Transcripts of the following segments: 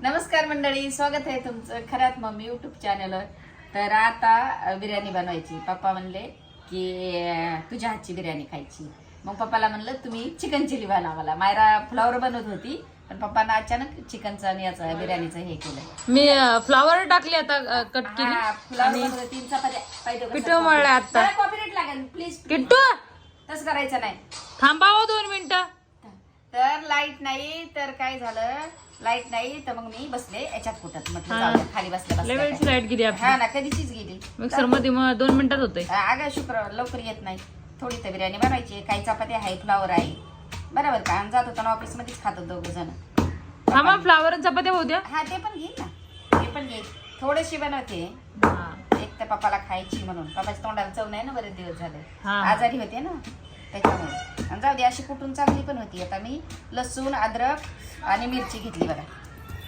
नमस्कार मंडळी स्वागत आहे तुमचं खऱ्यात मम्मी युट्यूब चॅनलवर तर आता बिर्याणी बनवायची. पप्पा म्हणले की तुझ्या हातची बिर्याणी खायची. मग पप्पाला म्हणलं तुम्ही चिकन चिली बनवा मला. मायरा फ्लावर बनवत होती पण पप्पानं अचानक चिकनचं आणि याचं बिर्याणीचं हे केलं. मी फ्लावर टाकली आता कट केली. फ्लावर तीन चपात्या पाहिजे का? पिठं मळलं आता. लागेल प्लीज किट्टू! तसं करायचं नाही. थांबावं दोन मिनिटं. तर लाइट नाही तर काय झालं? लाइट नाही तर मग मी बसले याच्यात कुठत म्हटलं हा. जाऊ दे, खाली बसल्या लय बसल्या लाइट गेली. आपली. हा ना कधीचीच गेली. मिक्सरमध्ये मग दोन मिनिटात होतंय अगं शुक्रवार लवकर येत नाही. थोडी तर बिर्याणी बनवायची काही चपात्या आहे फ्लावर आहे. बरोबर का? आणि जात होता ऑफिस मध्येच खात दोघ जण. थांबा फ्लावर आणि चपात्या होऊ द्या. हा ते पण घेईन ना. ते पण घेईन थोडीशी बनवते. हा. एक तर पप्पाला खायची म्हणून. पप्पाच्या तोंडाला चव नाही ना बरेच दिवस झाले. हा. आजारी होते ना. त्याच्यामुळे. आणि जाऊ दे अशी कुठून चांगली पण होती. आता मी लसूण अद्रक आणि मिरची घेतली बघा.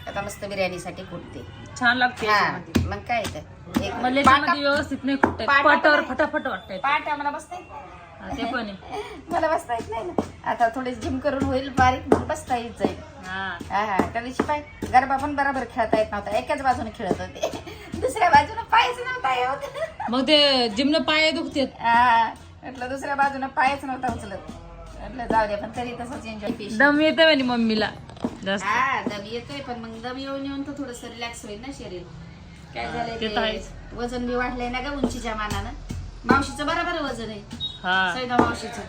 आता मस्त बिर्याणीसाठी कुठते. छान लागते याच्यामध्ये. मग काय तर एक मला पाटा- व्यवस्थित नाही कुठे पाटा पाटावर. फटाफट वाटतंय पाट आम्हाला बसता येत हा, ते पण आहे. मला बसता येत नाही ना. आता थोडी जिम करून होईल बारीक मग बसता येत जाईल. हा. हा हा. त्या दिवशी पाय गरबा पण बरोबर खेळता येत नव्हता. एकाच बाजूने खेळत होते. दुसऱ्या बाजूने पायच नव्हता येत. मग ते जिमनं पाय दुखतात. हा. म्हटलं दुसऱ्या बाजूने पायच नव्हता उचलत. म्हटलं जाऊ दे पण तरी तसंच एन्जॉय दम येते म्हणे मम्मीला. जास्त. हा दम येतोय पण मग दम येऊन येऊन तर थोडस रिलॅक्स होईल ना शरीर. काय झालंय ते तर आहेच. ते वजन बी वाढलंय ना ग उंचीच्या मानानं. मावशीचं बरोबर वजन आहे. हा. सैदा मावशीचं.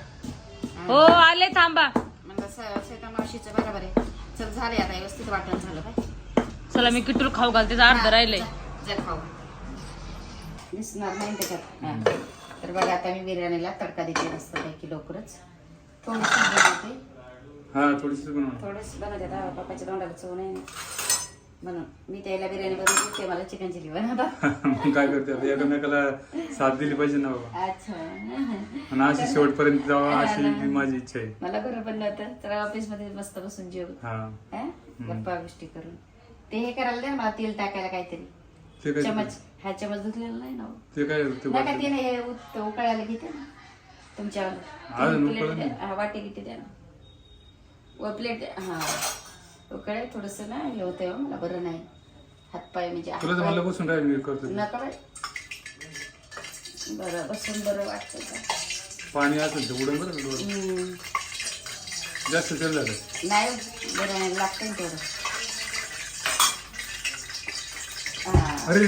हो. आले थांबा. म्हणलं स- सैदा मावशीचं बरोबर आहे. चल झालंय आता व्यवस्थित वाटण झालं बाय. चला मी किटूल खाऊ घालते अर्ध राहिलंय. जर खाऊ. दिसणार नाही त्याच्यात. तर बघा आता मी बिर्याणीला तडका देते मस्त पैकी लवकरच. थोडीशी बनवते. हा थोडीशी बनव. थोडंच बनवते आता. पप्पाच्या तोंडाला चव नाही ना. म्हणून मी त्याला बिर्याणी ते मला चिकन चिली बनवतात. मग काय करते आता? एकमेकाला साथ दिली पाहिजे ना बाबा. अच्छा. आणि अशी शेवटपर्यंत जावा अशी माझी इच्छा आहे. मला बरं पण नव्हतं. तर ऑफिसमध्ये मस्त बसून जेव. हा. हा? गप्पा गोष्टी करून. ते हे करायला द्या ना मला तेल टाकायला काहीतरी. ते काय चमच हा चमच नाही ना हो. ते काय ते नका. ते नाही हे उत- उकळायला घेते ना तुमच्या अजून प्लेट उकळलं द्या. नाही. हा, वाटी घेते द्या ना व प्लेट हा उकळे थोडस ना हे होतंय हो, मला बरं नाही हातपाय म्हणजे तुला तर हातपाय- मला बसून राहील मी करतो ते. नका बाई बरं बसून बरं वाटतं का पाणी असेल तर उडून बरं का डोळ्यात. हम्म. जास्त तेल झालं नाही बरं लागतं ना तेवढं हा, अरे.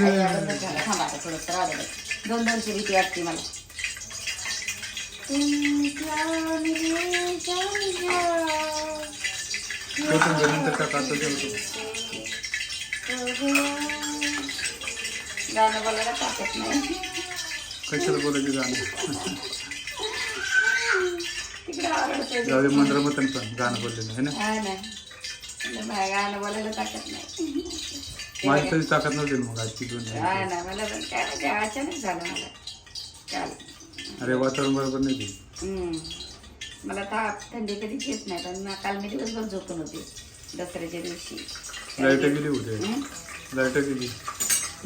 थांबा थोडंसं राहू दे. दोन दोनची भीती वाटते मला. गाणं बोलायला ताकद नाही. कशाला बोलायचं गाणं? जाऊ मंत्र मतन पण गाणं बोललेलं आहे ना? बाहेर गाणं बोलायला ताकद नाही. माझी तरी ताकद नव्हती ना मग आजची दोन हा ना मला पण काय माहिती अचानक झालं मला. काल अरे वातावरण बरोबर नाही ते. हम्म. मला ताप थंडी कधीच येत नाही पण ना- काल मी दिवसभर झोपून होते दसऱ्याच्या दिवशी. लाइट गेली होते? हम्म? लाइट गेली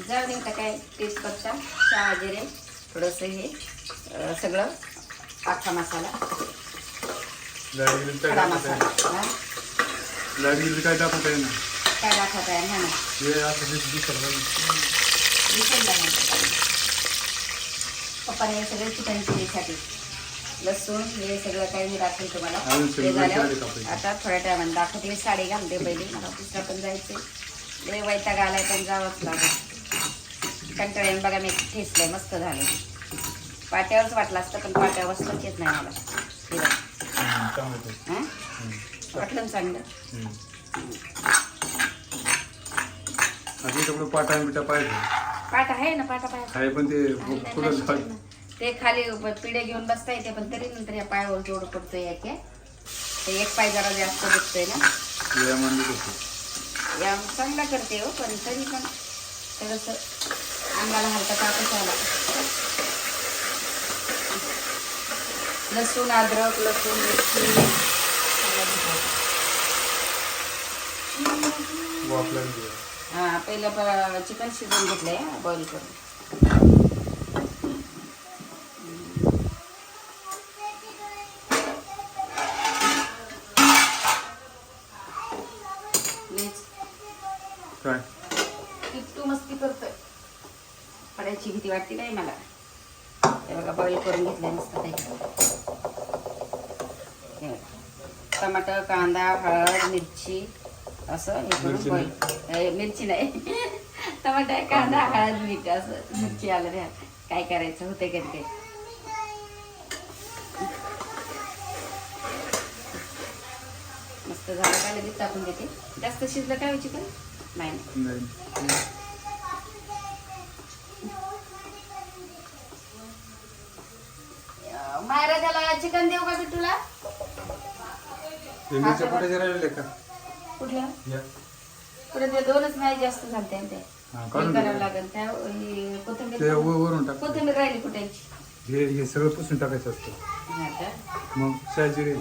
जाऊ दे आता काय तेजपत्ता चहा जिरे थोडंसं हे अं, सगळं आखा मसाला. लाइट गेली काय खडा दाखवता मसाला. येईना हा? लाइट गेली काय दाखवता येईना काय दाखवता आहे ना? असं दिस- दिसत नाही. विसरला नाही? पप्पाने सगळं चिकन चिलीसाठी. लसूण हे सगळं काही मी दाखवेल तुम्हाला. ते झाल्यावर. आता थोड्या टायमाने दाखवते. साडी घालते पहिले. मला पण जायचे लय वैताग आलाय पण जावंच लागेल. कंटाळ्याने बघा मी ठेचलंय. मस्त झालं. पाट्यावरच वाटलं असतं पण पाट्यावर बसलंच येत नाही मला. वाटलं चांगलं? कुठं पाटा बिटा पाहिजे पाट आहे ना पाटा पाया. आहे पण ते फुलं ते खाली पिढे घेऊन बसता येते पण तरी नंतर या पायावर जोड पडतोय एक. ते एक पाय जरा जास्त दुखतोय ना. आणली होती. या चांगला करते हो पण तरी पण थोडस अंगाला हलका तापच आला लसूण अद्रक लसूण मिरची. पहिलं चिकन शिजवून घेतलंय बॉईल करून. किट्टू मस्ती करतोय. पडायची भीती वाटते नाही मला. हे बघा बॉईल करून घेतलं मस्त ते टमाटर कांदा हळद मिरची. असं हे करून मिरची बॉईल मिरची नाही. टमाटर कांदा हळद मीठ असं मिरची आलं द्या काय करायचं होते कधी काही मस्त झालं का लगेच टाकून देते. जास्त शिजलं काय व्हायची का नाही. मायरा त्याला चिकन देऊ का बिट्टूला? मिरच्या कुठे राहिलेले का कुठल्या या. पुढे ते दोनच नाही जास्त झालते ते हा, काढून करावं लागेल. त्या हे कोथिंबीर ते वरून टाक. कोथिंबीर राहिली कुठायची? हे हे सगळं पुसून टाकायचं असतं. हा का? मग शाळेची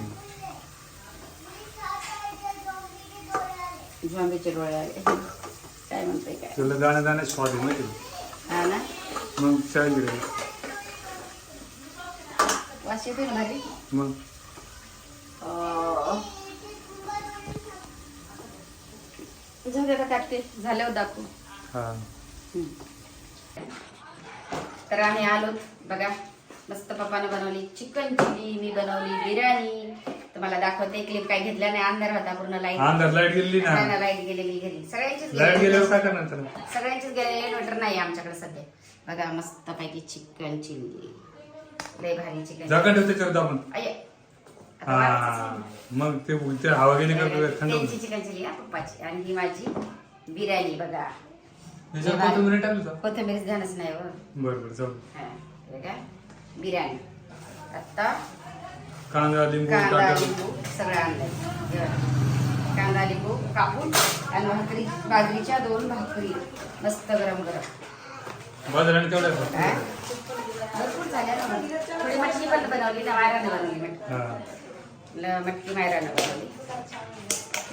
झोंबीचे डोळे आले. काय म्हणतोय काय? तुला जाण्या जाण्यात स्वाद आहे माहिती आहे? हा ना? मग शाळेची वास येतोय ना भारी. मग? जाऊ दे झाल्यावर दाखवू. हा. तर आम्ही आलो. बघा मस्त पप्पानं बनवली चिकन चिली मी बनवली बिर्याणी. तुम्हाला दाखवते क्लिप काय घेतल्या नाही अंधार होता पूर्ण लाइट अंधार लाइट गेली ना. लाइट गेलेली घरी. सगळ्यांचीच लाइट. गेल्यावर काय करणार त्याला सगळ्यांचीच गेलेली इन्व्हर्टर नाही आमच्याकडे सध्या. बघा मस्त पैकी चिकन चिली लय भारी चिकन जागा ठेव त्याच्यावर दाबून. अय्य. हा. मग ते ते हवा गेली का थंड त्यांची चिकन चिली हा पप्पाची. आणि ही माझी बिर्याणी बघा. कोथिंबीर टाकली का? कोथिंबीर ध्यानच नाही हो. बरं बरं जाऊ हा, हे बिर्याणी. आता कांदा लिंबू कांदा लिंबू सगळं आणलंय. हे बघा. कांदा लिंबू कापून आणि भाकरी बाजरीच्या दोन भाकरी मस्त गरम गरम. बाजाराने तेवढ्या काय भरपूर झाल्या ना. मग. थोडी मटकी पण बनवली ना बनवली मटकी हा. ल- मटकी मायरानं बनवली.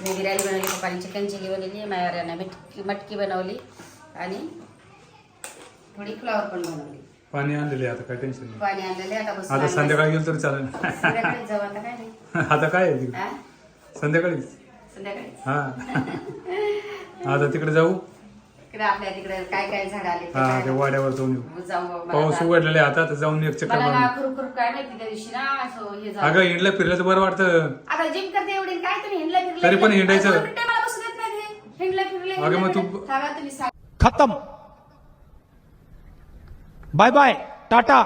मी बिर्याणी बनवली पप्पानी चिकन चिली बनवली मायरानं मटकी मटकी बनवली आणि थोडी फ्लॉवर पण बनवली. पाणी आणलेले आता काय टेन्शन नाही. पाणी आणलेले आता आता. संध्याकाळी गेलं तर चालेल. संध्याकाळी जाऊ आता काय नाही. आता काय आहे? तिकडे? संध्याकाळी संध्याकाळी हा. आता तिकडे जाऊ. इकडे आपल्या तिकडे काय काय झाड आले ते हा काय- त्या वाड्यावर जाऊन येऊ. जाऊ मला पाऊस ना- उघडलेला आहे आता जाऊन एक चक्कर मला ना मारून. खरू खरू काय माहिती त्या दिवशी ना असं हे अगं हिंडलं फिरलं तर बरं वाटतं. आता जिम करते एवढी काय तुम्ही हिंडलं फिरलं तरी पण हिंडायचं. दोन मिनिटं मला बसू देत नाही ते. हिंडलं फिरलं अगं मग हिंडलं तू- फिरलं. थांबा तुम्ही सांगा खत्म. Bye bye tata.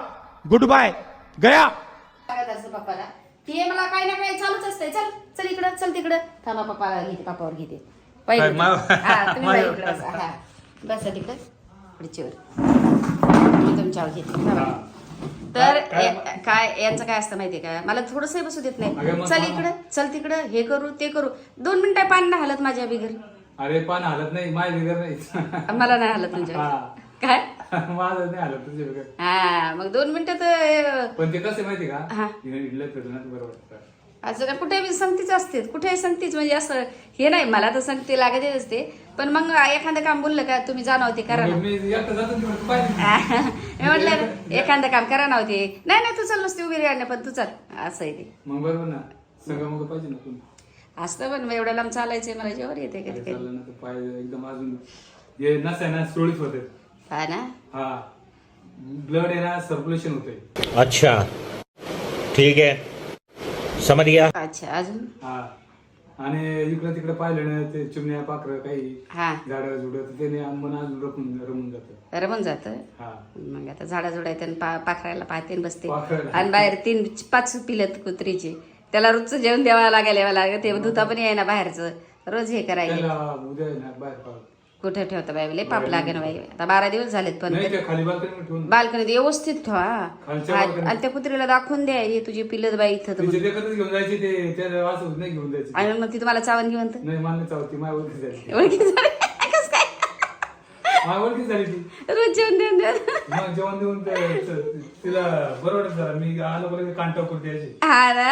Good bye गया तसं पप्पाला. ते मला काही ना काही चालूच असतंय. चल चल इकडं चल तिकडं. थांबा पप्पाला घेते पप्पावर घेते. काय, पहिले मा- हा तुम्ही माझ्यावर बाई इकडं बसा. हा. बसा तिकडं खुर्चीवर मी तुमच्यावर घेते. तर काय- या- काय यांचं काय असतं माहितीये का? मला थोडस बसू देत अगं नाही मग चल इकडं चल तिकडं हे करू ते करू. दोन मिनिटं पाणी नाही हालत माझ्या बिगर. अरे पान हालत नाही. माझ्या बिगर नाही. मला नाही हालत तुमच्या हा. काय? माझं नाही हालत तुझ्या बिगर. हा मग दोन मिनिटं तर पण ते कसं माहिती का? हा. हिंडलं फिरलं ना तर बरं वाटतं. असं ना कुठे बी संगतीच असते कुठेही संगतीच म्हणजे असं हे नाही मला तर संगती लागतच असते. पण मग एखादं काम बोललं का तुम्ही जा नव्हते करा ना. मग मी तू म्हटलं एखादं काम करा नव्हते नाही नाही तू चल नुसती उभी राहणं पण तू चल. असं आहे ते. मग बरोबर ना. सगळं मग पाहिजे ना तुम्ही असतं पण मग एवढं लांब चालायचंय मला जेवर येते कधी कधी. चाललं ना तर पाय एकदम अजून. हे नस ना सुरळीत होते. हा ना? हा. ब्लड आहे ना सर्क्युलेशन होते अच्छा. ठीक है समझ गया अच्छा अजून? हा. आणि इकडे तिकडे पाहिलं ना ते चिमण्या पाखरं काही हा. झाडं झुडं त्याने मन अजून रमून रमून जातं. रमून जात? हा. मग आता झाडा जोडायचं आणि पा पाखरायला पाहते आणि बसते. पाखरायला. आणि बाहेर तीन पाच पिलत कुत्रीचे. त्याला रोजचं जेवण द्यावं लागेल यावं लागेल ते धुता पण येईना बाहेरचं. रोज हे करायला. त्याला उद्या आहे ना बाहेर पाड कुठे ठेवता बाई लय पाप लागेल बाई आता बारा दिवस झालेत पण नाही त्या खाली बाल्कनी ठेवून बाल्कनीत व्यवस्थित ठेवा. खालच्या हा. balcony. आणि त्या कुत्रीला दाखवून द्या हे तुझी पिलत बाई इथं. तर तिचे म्हणून. ते कधीच घेऊन जायचे ते त्याला असं नाही घेऊन जायचे. आणि मग ती तुम्हाला चावण घेऊन तर? नाही मान्य चावती माझ्या ओळखी झाली ओळखी झाली. कसं काय? माझ्या ओळखी झाली ती. रोज जेवण देऊन द्या. मग जेवण देऊन ते- ते- तिला बरं वाटत जरा मी आलो बरं कांटाव करते याची हा ना?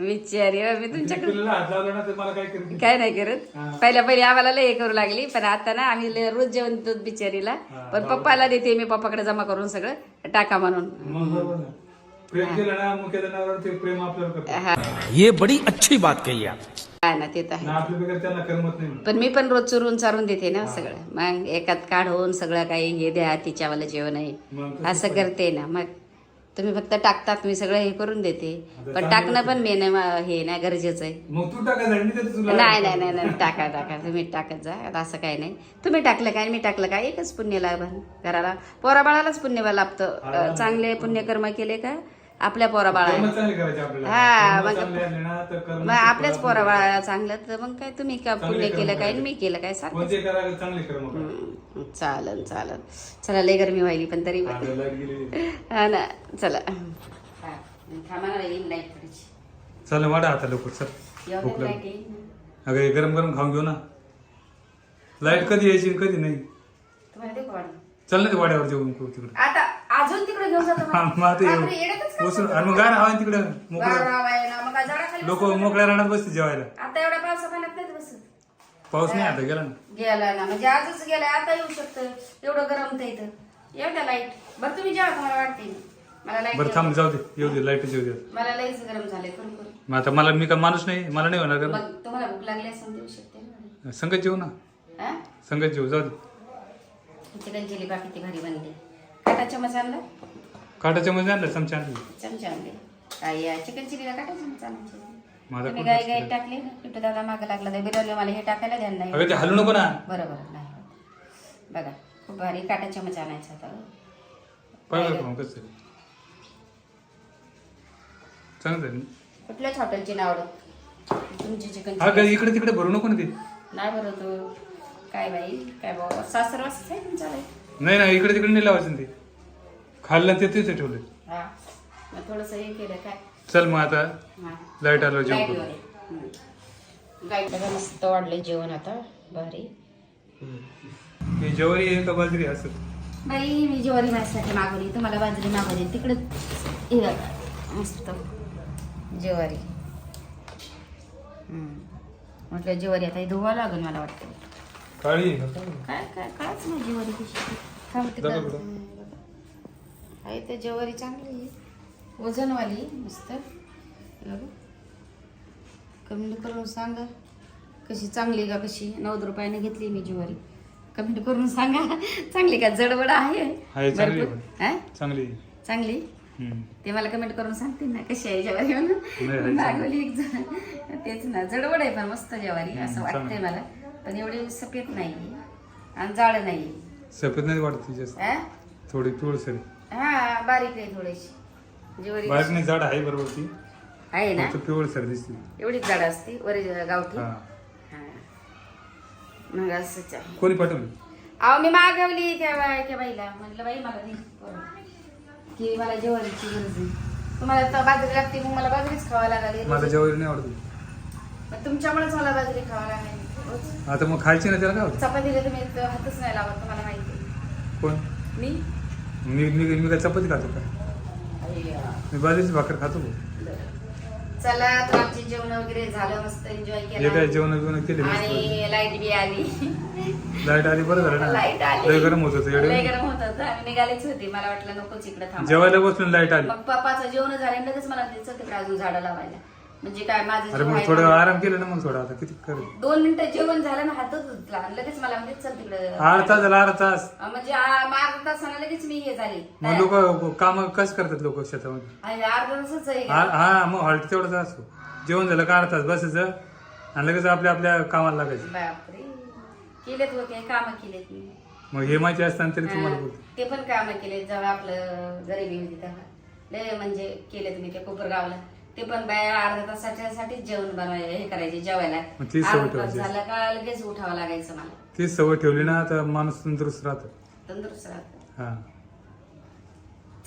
विचारी हो, मी तुमच्याकडे पिल्लाला हात लावला ना तर मला काय करते काय नाही करत. हा. पहिल्या पहिले आम्हाला लय हे करू लागली पण आता ना आम्ही लय रोज जेवण देतो बिचारीला. हा, पण पप्पाला देते मी पप्पाकडे जमा करून सगळं टाका म्हणून. मग बरोबर ना. प्रेम केलं ना मुख्य जनावर ते प्रेम आपल्यावर करतो. ये बड़ी अच्छी बात कही आप। हा ना ते तर आहे. ना आपल्या वगैरे त्यांना करमत नाही पण मी पण रोज चुरून चारून देते ना सगळं. मग एकात काढून सगळं काही हे द्या तिच्यावाला जेवण आहे. मग तसं असं करते ना मग तुम्ही फक्त टाकतात मी सगळं हे करून देते. पण टाकणं पण मी नाही मा- हे नाही गरजेचं आहे. मग तू नाही नाही नाही नाही टाका टाका तुम्ही टाकत जा आता असं काही नाही. तुम्ही टाकलं काय मी टाकलं काय? एकच पुण्य लाभ घराला पोरा बाळालाच पुण्य लाभतं. चांगले पुण्यकर्म केले का? आपल्या पोरा कर्म बाळाला चांगले करायचे आपल्याला. हा, मग- आपल्याच पोरा बाळाला चांगलं तर मग काय तुम्ही का पुण्य केलं काय. मी केलं काय. हम्म, चालन चालन. चला लय गरमी व्हायली पण तरी. हा ना चला. चल वाढा आता लवकर चल. भूक. अगं गरम गरम खाऊन घेऊ ना. लाइट कधी यायची कधी नाही? चल ना ते वाड्यावर करू तिकडे. आता. अजून तिकडे घेऊन जातो हा, मग आता येऊ. बापरे, येड्यातच का बसून बसतो? आणि मग गार हवा तिकडे मोकळं. मग झाडाखाली लोक? मोकळ्या रानात बसते जेवायला. आता एवढ्या पावसा पाण्यात नाही बसत. पाऊस नाही आता गेला ना. गेला ना. म्हणजे आजच गेलाय आता येऊ शकतं एवढं गरम तर इथं. येऊ द्या लाइट बरं तुम्ही जेवा तुम्हाला वाटते मला लाइट थांब जाऊ दे. येऊ दे लाइट येऊ दे. मला लईच गरम झालंय. मग आता मला मी का माणूस नाही? मला नाही होणार मग तुम्हाला भूक लागली असं देऊ शकते ना संगत जेवू ना. हा? संगत जेवू जाऊ दे. चिकन चिली बाकी ती भारी बनली काटा चमच आणला काटाच्या मध्ये आणलं चमचा आणलं. चमचे आणले. काय चिकन चिलीला काटा चमच आणायचे माझा तुम्ही गाई गाई नाही. टाकले पिठू दादा मागं लागला तर बिरवले मला हे टाकायला ध्यान नाही. अगं ते हलू नको ना. बरं बरं नाही होत. बघा खूप भारी काटा चमच आणायचा होता. पाहिलं का मग कसं आहे? चांगलं आहे. ना. कुठल्याच हॉटेलची नाव? तुमची चिकन हा इकडे तिकडे भरू नको ना ते. नाही बरं तो काय बाई काय बाबा सासर वाजता आहे तुमचा बाई. नाही नाही इकडे तिकडे नाही लावायचं ते. खाल्लं ते तिथे ठेवलं हा. थोडंसं हे केलं काय? चल मग आता लाइट आलं जेवण करू. बघा मस्त वाढले जेवण आता भारी. हे ज्वारी आहे का बाजरी असं? बाई मी ज्वारी माझ्यासाठी मागवली. तुम्हाला बाजरी मागवली. तिकडे हे बघा, मस्त ज्वारी. हम्म. म्हटलं ज्वारी आता हे धुवा लागेल मला वाटतं. काळी आहे का? काय काय कायच नाही ज्वारी कशी दाखव तिकडं. बरं. हम्म, बघा. आहे तर ज्वारी चांगली आहे वजनवाली मस्त हे बघा. कमेंट करून सांगा कशी चांगली का कशी नव्वद रुपयाने घेतली मी ज्वारी कमेंट करून सांगा चांगली का जडबड आहे आहे, चांगली भरपूर. हा? चांगली आहे. चांगली हम्म. ते मला कमेंट करून सांगतील ना कशी आहे ज्वारी म्हणून मागवली एक जण तेच ना जडबड आहे पण मस्त ज्वारी असं हम्म, वाटतंय. मला पण एवढी सफेद नाही आणि जाड नाही सफेद नाही वाटत जास्त. हा? थोडी पिवळसर हा बारीक आहे थोडीशी. ज्वारी बारीक नाही झाड आहे बरोबर ती. आहे ना? फक्त पिवळसर दिसते. एवढीच जाड असते वरी गावठी? हा. हा. मग असंच आहे. कोणी पाठवली? अहो मी मागवली त्या बा- त्या बाईला. म्हटलं बाई मला दे करून. की मला जेवणाची गरज आहे. तुम्हाला तर बाजरी लागते मग मला बाजरीच खावा लागली. मला ज्वारी नाही आवडत. मग तुमच्यामुळेच मला बाजरी खावा लागली. आता मग खायची ना त्याला काय होतं? चपातीला तर हातच नाही लावत तुम्हाला माहिती आहे. कोण? मी? मी मी मी काय चपाती खातो का? मी बाजरीची भाकर खातो भाऊ. चला तर आमचे जेवण वगैरे झालं मस्त एन्जॉय काय केलं जेवण बिवण केले मस्त? आणि लाइट बी आली. लाइट आली बरं झालं लाइट ना आली. लय गरम होत होतं लय एवढं गरम होत होतं. आम्ही निघालेच होती. मला वाटलं नकोच इकडे थांबा जेवायला बसून लाइट आली. मग पप्पाचं जेवण झालं आणि लगेच मला तिचं तिकडे अजून झाडं लावायला. म्हणजे काय माझं अरे मग जेवण थोडं. आराम केलं ना मग थोडं आता किती कर? दोन मिनिटं जेवण झालं ना हातच धुतला. आणि लगेच मला म्हणजे चल तिकडे. अर्धा तास झाला अर्धा तास. म्हणजे आ- अर्धा तासानं लगेच मी हे झाले. मग लोक काम कसं करतात लोक शेतामध्ये? आणि अर्धा तासच आहे. हा हा मग हॉल्ट तेवढंच असतो जेवण झालं का अर्धा तास बसायचं आणि लगेच आपल्या आपल्या कामाला लागायचं. बापरे. केलेत होते काम केलेत मी. मग हे माहिती असताना तरी तुम्हाला हा, बोलतो. ते पण काम केले जेव्हा आपलं गरिबी होती तेव्हा. लय म्हणजे केले तुम्ही ते कोपरगावला. ते पण बाया अर्ध्या तासाच्या साठीच जेवण बनवायला हे करायचे जेवायला. मग ती सवय अर्धा तास ठेवायची. झालं का लगेच उठावं लागायचं मला. तीच सवय ठेवली ना तर माणूस तंदुरुस्त राहतो. तंदुरुस्त राहत. हा.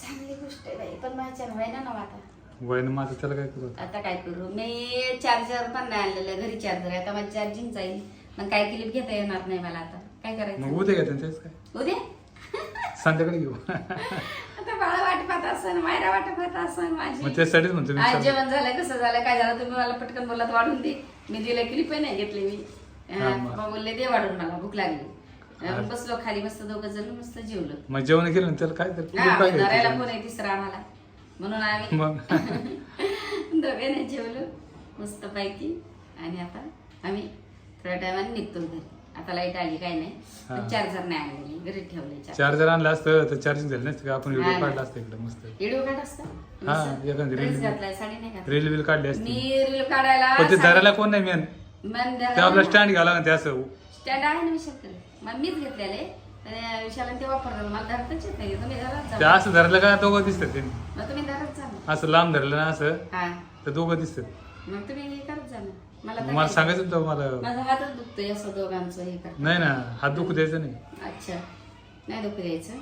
चांगली गोष्ट आहे बाई पण माझ्या व्हायना ना आता. वयनं माझं त्याला काय करू आता? काय करू? मी चार्जर पण नाही आणलेलं घरी चार्जर आहे. आता माझी चार्जिंग जाईल मग काय क्लिप घेता येणार नाही मला आता. काय मग करायचं उद्या तेच काय? उद्या? संध्याकाळी घेऊ. आता बाळा असन मायरा वाट पाहत असन माझी. मग त्यासाठीच म्हणतो मी आज जेवण झालं कसं झालं काय झालं तुम्ही मला पटकन बोललात वाढून दे. मी दिलं क्लिप नाही घेतली मी. हा, अं, मग. मग बोलले दे वाढून मला भूक लागली. अं, बसलो खाली मस्त दोघं जण मस्त जेवलो. मग जेवण केलं ना त्याला काय तर हा, काय घ्यायचं? फोन आहे तिसरा आम्हाला? म्हणून आम्ही मग. दोघांनी जेवलो मस्त पैकी आणि आता आम्ही थोड्या टायमाने निघतो घरी. आता लाइट आली काय नाही. चार्जर नाही आणले घरी ठेवले चार्जर. आणलं असतं तर चार्जिंग झालं नसतं का? आपण व्हिडिओ. काढला असतं इकडे मस्त. व्हिडिओ काढ असता? हा, एखादी reel- घातलाय साडी नाही घातली. रील बिल काढली असते. मी रील काढायला पण ते धरायला कोण नाही मेन. ते आपला स्टँड घ्यावं लागेल ते असं. स्टँड आहे ना विशाल मग मीच घेतलेले. विशाला ते वापरलं मला धरतच येत नाही. तुम्ही धरत ते जा असं धरलं का? दोघं दिसतात ते मग तुम्ही धरत जा. ना. असं लांब धरलं ना असं तर दोघं दिसतात. मग तुम्ही करत जा ना मला. सांगायचं होतं मला. माझा हातच दुखतोय असं दोघांचं हे कर नाही ना हात दुखू द्यायचं नाही. अच्छा. नाही दुखू द्यायचं.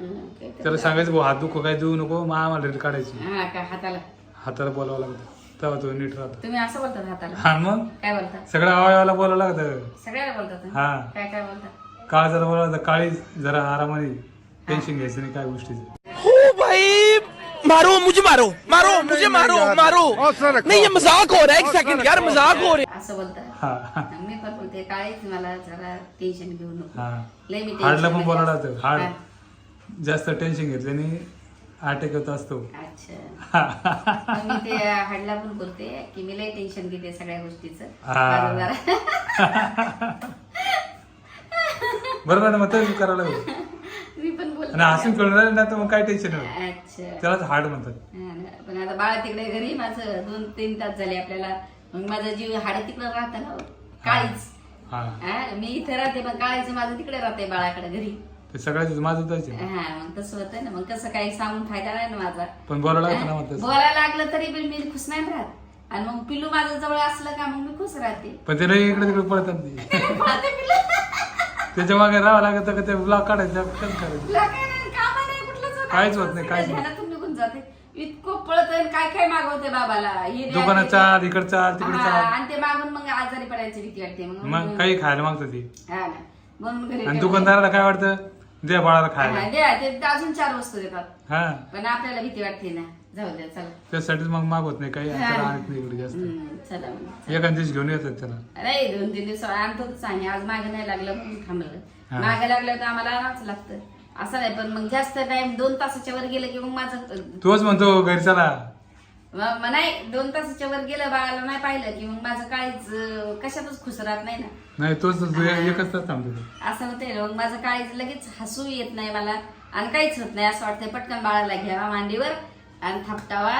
हं, काय सांगायचं भाऊ हात दुखू काय देऊ नको? मग आम्हाला रील काढायची. हा का हाताला? हाताला बोलावं लागतं. तेव्हा तो नीट राहतो. तुम्ही असं बोलतात हाताला? हा मग? काय बोलतात? सगळ्या अवयवाला बोलावं लागतं. सगळ्याला बोलतात ना? हा. काय काय बोलतात? काळ जरा बोलावं लागतं. काळी जरा आरामाने टेन्शन घ्यायचं नाही काय गोष्टीचं. मारो मुझे मारो मारो मुझे मारो मारो। नहीं ये मजाक हो रहा है एक सेकंड यार मजाक हो रहा है। असं बोलतात. हा हा. मी पण बोलते काळीच मला जरा टेन्शन घेऊ नको. हा. लय मी हाडला tension पण बोलावं मध्ये लागतं. हा. हाड. जास्त टेन्शन घेतल्याने अटॅक येत असतो. अच्छा. मी ते हाडला पण बोलते की मी लय टेन्शन घेते सगळ्या गोष्टीचं. हा. बरोबर ना मग तसंच करावं लागेल मी पण बोलते आणि हसून कळून राहिलं ना तर मग काय टेन्शन नाही अच्छा. त्यालाच हार्ड म्हणतात. हा. पण आता बाळा तिकडे घरी माझं दोन तीन तास झाले आपल्याला. मग माझा जीव हाड तिकडे राहतं ना काळीच. हा. हा, मी इथे राहते पण काळीचं माझं तिकडे राहते बाळाकडे घरी. ते सगळ्याच माझं हा मग तसं होतं ना मग कसं काही सांगून फायदा नाही ना माझा. पण बोलावं लागतं ना मग तसं. बोलायला लागलं तरी पण मी खुश नाही राहत. आणि मग पिलू माझ्या जवळ असलं का मग मी खुश राहते. पण ते लई इकडे तिकडे पळतात ते. पळते पिलू. त्याच्यामागे राहावं लागतं का? ते ब्लॉग काढायचं कसं करायचं? तुला काय नाही, कामं नाही, कुठलंच होत काहीच नाही. होत नाही, काहीच नाही. ध्यानातून निघून जाते. इतकं पळत काय काय मागवते बाबाला? हे द्या, दुकानात ते द्या. चाल इकडे चाल तिकडे हा, चाल. आणि ते मागून मग आजारी पडायची भीती वाटते. मग मग काही खायला मागतं ते. हा ना. म्हणून घरी आणि ठेवते. दुकानदाराला काय वाटतं? दे बाळाला खायला. हा, द्या, ते अजून चार वस्तू देतात. हा. पण आपल्याला भीती वाटते ना. जाऊ द्या चला. त्यासाठीच मग मागवत नाही काही त्याला आणत नाही इकडे जास्त. हम्म, चला मग एखाद दिवस घेऊन येतात त्याला. नाही दोन तीन दिवस आणतोच आणि आज मागे नाही लागलं म्हणून हा. थांबलं. मागे लागलं तर आम्हाला आणावंच लागतं. असं नाही पण मग जास्त टाइम दोन तासाच्या वर गेलं की मग माझं तोच म्हणतो घरी चला. म- म- नाही दोन तासाच्या वर गेलं बाळाला नाही पाहिलं की मग माझं काळीच अं, कशातच खुश राहत नाही ना. नाही तोच एकच तास थांबतो तो. असं होतंय ना मग माझं काळीच लगेच हसू येत नाही मला आणि काहीच होत नाही असं वाटतंय. पटकन बाळाला घ्यावा मांडीवर. आणि थापटावा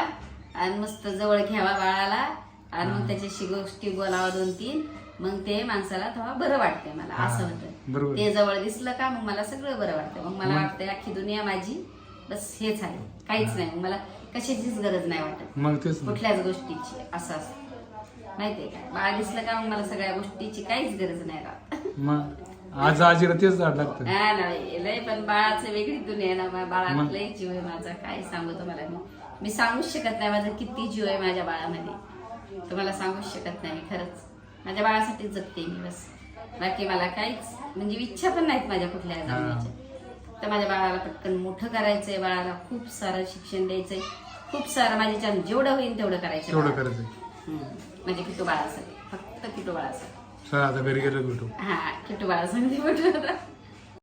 आणि मस्त जवळ घ्यावा बाळाला आणि मग त्याच्याशी गोष्टी बोलावा दोन तीन. मग ते माणसाला तेव्हा बरं वाटतंय मला असं होतं. ते जवळ दिसलं का मग मला सगळं बरं वाटतं मग मला वाटतंय अख्खी दुनिया माझी बस हेच आहे. काहीच नाही. मग मला कशाचीच गरज नाही वाटत. कुठल्याच गोष्टीची असं असतं. माहितीये का? बाळ दिसलं का मग मला सगळ्या गोष्टीची काहीच गरज नाही राहत. आज आजीला तेच झाड लागतं. हा ना लय पण बाळाचं वेगळी दुनिया ना मा- मग? लय जीव आहे माझा काय सांगू तुम्हाला? मी मी सांगूच शकत नाही माझा किती जीव आहे माझ्या बाळामध्ये. तुम्हाला सांगूच शकत नाही मी खरंच. माझ्या बाळासाठीच जगते मी बस. बाकी मला काहीच म्हणजे इच्छा पण नाहीत माझ्या कुठल्या जगण्याच्या. तर माझ्या बाळाला पटकन मोठं करायचंय बाळाला खूप सारं शिक्षण द्यायचंय. खूप सारं माझ्याच्यानं जेवढं होईल तेवढं करायचं तेवढं बाळाला. करायचं हम्म. म्हणजे किटू बाळासाठी फक्त किटू बाळासाठी. सर आता घरी गेलो भेटू हा किटू बाळासाठी भेटू